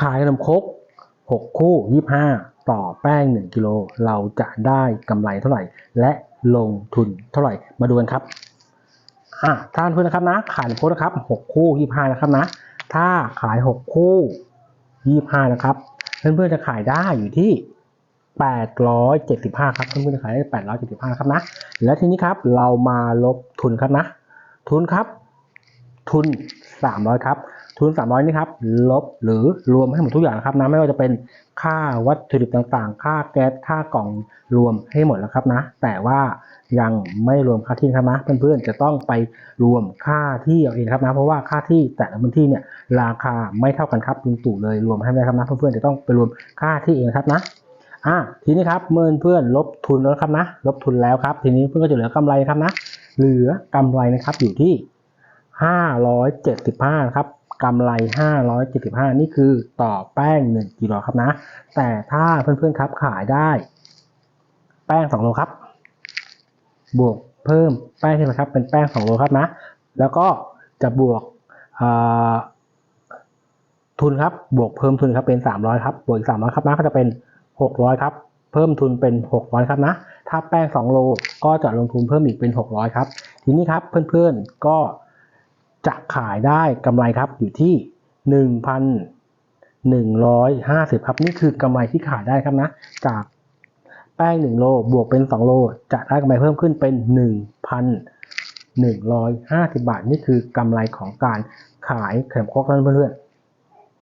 ขายขนมครก6 คู่ 25 ต่อแป้ง 1 กิโล เราจะได้กำไรเท่าไหร่ และลงทุนเท่าไหร่ มาดูกันครับอะท่านเพื่อนนะครับนะ ขายขนมครกนะครับ 6 คู่ 25 นะครับนะ ถ้าขาย 6 คู่ 25 นะครับ เพื่อนๆจะขายได้อยู่ที่875 ครับเพื่อนๆจะขายได้875ครับนะ แล้วทีนี้ครับเรามาลบทุนครับนะ ทุนครับ ทุน 300 ครับ ทุน 300 นี่ครับ ลบหรือรวมให้หมดทุกอย่างนะครับนะไม่ว่าจะเป็นค่าวัตถุดิบต่างๆ ค่าแก๊สค่ากล่องรวมให้หมดแล้วครับนะ แต่ว่ายังไม่รวมค่าที่นะครับนะเพื่อนๆจะต้องไปรวมค่าที่เอาเองครับนะ เพราะว่าค่าที่แต่ละพื้นที่เนี่ยราคาไม่เท่ากันครับลุงตู่เลยรวมให้ไม่ได้ครับนะ เพื่อนๆจะต้องไปรวมค่าที่เองครับนะอะทีนี้ครับเมื่อเพื่อนลบทุนแล้วครับนะ ลบทุนแล้วครับ ทีนี้เพื่อนก็จะเหลือกำไรครับนะ เหลือกำไรนะครับอยู่ที่ 575นะครับ กำไร 575 นี่คือต่อแป้ง 1กิโลครับนะ แต่ถ้าเพื่อนๆครับขายได้ แป้ง 2 โลครับ บวกเพิ่มแป้งใช่ไหมครับ เป็นแป้ง 2 โลครับนะ แล้วก็จะบวกทุนครับ บวกเพิ่มทุนครับเป็น 300 ครับ บวกอีก 300 ครับนะ ก็จะเป็น 600 ครับ เพิ่มทุนเป็น 600 ครับนะ ถ้าแป้ง 2 โลก็จะลงทุนเพิ่มอีกเป็น 600 ครับ ทีนี้ครับเพื่อนๆก็ จะขายได้กำไรครับอยู่ที่ 1,150 ครับ นี่คือกำไรที่ขายได้ครับนะ จากแป้ง 1 โลบวกเป็น 2 โล จะได้กำไรเพิ่มขึ้นเป็น 1,150 บาท นี่คือกำไรของการขายขนมครกนั่นเพื่อนๆ